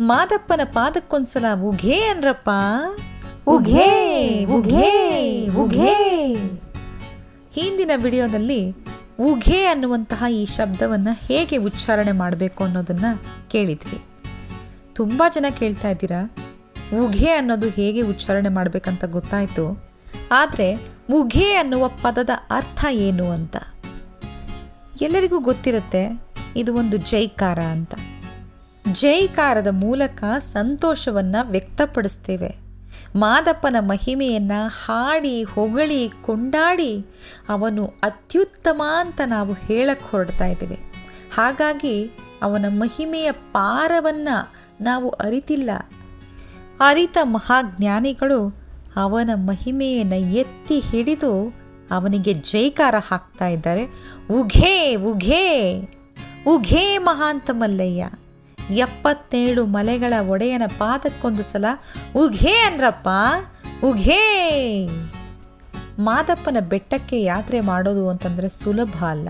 ಮಾದಪ್ಪನ ಪಾದಕ್ಕೊಂದ್ಸಲ ಉಘೇ ಅನ್ರಪ್ಪ ಉಘೇ ಉಘೇ. ಉಘೇ. ಹಿಂದಿನ ವಿಡಿಯೋದಲ್ಲಿ ಉಘೆ ಅನ್ನುವಂತಹ ಈ ಶಬ್ದವನ್ನು ಹೇಗೆ ಉಚ್ಚಾರಣೆ ಮಾಡಬೇಕು ಅನ್ನೋದನ್ನು ಕೇಳಿದ್ವಿ. ತುಂಬ ಜನ ಕೇಳ್ತಾ ಇದ್ದೀರಾ ಉಘೆ ಅನ್ನೋದು ಹೇಗೆ ಉಚ್ಚಾರಣೆ ಮಾಡಬೇಕಂತ ಗೊತ್ತಾಯಿತು ಆದರೆ ಉಘೆ ಅನ್ನುವ ಪದದ ಅರ್ಥ ಏನು ಅಂತ? ಎಲ್ಲರಿಗೂ ಗೊತ್ತಿರುತ್ತೆ ಇದು ಒಂದು ಜೈಕಾರ ಅಂತ. ಜೈಕಾರದ ಮೂಲಕ ಸಂತೋಷವನ್ನು ವ್ಯಕ್ತಪಡಿಸ್ತೇವೆ. ಮಾದಪ್ಪನ ಮಹಿಮೆಯನ್ನು ಹಾಡಿ, ಹೊಗಳಿ, ಕೊಂಡಾಡಿ ಅವನು ಅತ್ಯುತ್ತಮ ಅಂತ ನಾವು ಹೇಳಕ್ಕೆ ಹೊರಡ್ತಾ ಇದ್ದೇವೆ. ಹಾಗಾಗಿ ಅವನ ಮಹಿಮೆಯ ಪಾರವನ್ನು ನಾವು ಅರಿತಿಲ್ಲ. ಅರಿತ ಮಹಾಜ್ಞಾನಿಗಳು ಅವನ ಮಹಿಮೆಯನ್ನು ಎತ್ತಿ ಹಿಡಿದು ಅವನಿಗೆ ಜೈಕಾರ ಹಾಕ್ತಾ ಇದ್ದಾರೆ. ಉಘೇ ಉಘೇ ಉಘೇ ಮಹಾಂತ ಮಲ್ಲಯ್ಯ ಎಪ್ಪತ್ತೇಳು ಮಲೆಗಳ ಒಡೆಯನ ಪಾದಕ್ಕೊಂದು ಸಲ ಉಘೇ ಅನ್ರಪ್ಪ ಉಘೇ ಮಾದಪ್ಪನ ಬೆಟ್ಟಕ್ಕೆ ಯಾತ್ರೆ ಮಾಡೋದು ಅಂತಂದರೆ ಸುಲಭ ಅಲ್ಲ.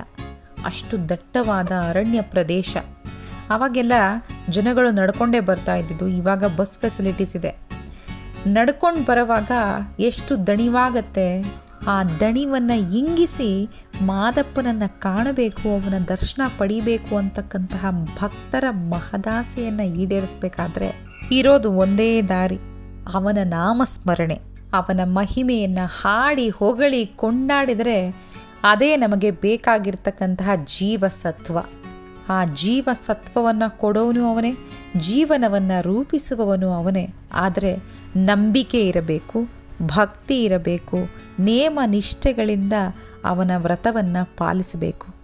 ಅಷ್ಟು ದಟ್ಟವಾದ ಅರಣ್ಯ ಪ್ರದೇಶ. ಅವಾಗೆಲ್ಲ ಜನಗಳು ನಡ್ಕೊಂಡೇ ಬರ್ತಾ ಇದ್ದಿದ್ದು, ಇವಾಗ ಬಸ್ ಫೆಸಿಲಿಟೀಸ್ ಇದೆ. ನಡ್ಕೊಂಡು ಬರುವಾಗ ಎಷ್ಟು ದಣಿವಾಗತ್ತೆ. ಆ ದಣಿವನ್ನು ಇಂಗಿಸಿ ಮಾದಪ್ಪನನ್ನು ಕಾಣಬೇಕು, ಅವನ ದರ್ಶನ ಪಡಿಬೇಕು ಅಂತಕ್ಕಂತಹ ಭಕ್ತರ ಮಹದಾಸೆಯನ್ನು ಈಡೇರಿಸಬೇಕಾದ್ರೆ ಇರೋದು ಒಂದೇ ದಾರಿ. ಅವನ ನಾಮಸ್ಮರಣೆ, ಅವನ ಮಹಿಮೆಯನ್ನು ಹಾಡಿ ಹೊಗಳಿ ಕೊಂಡಾಡಿದರೆ ಅದೇ ನಮಗೆ ಬೇಕಾಗಿರ್ತಕ್ಕಂತಹ ಜೀವಸತ್ವ. ಆ ಜೀವಸತ್ವವನ್ನು ಕೊಡೋನು ಅವನೇ, ಜೀವನವನ್ನು ರೂಪಿಸುವವನು ಅವನೇ. ಆದರೆ ನಂಬಿಕೆ ಇರಬೇಕು, ಭಕ್ತಿ ಇರಬೇಕು ನೇಮ ನಿಷ್ಠೆಗಳಿಂದ ಅವನ ವ್ರತವನ್ನು ಪಾಲಿಸಬೇಕು.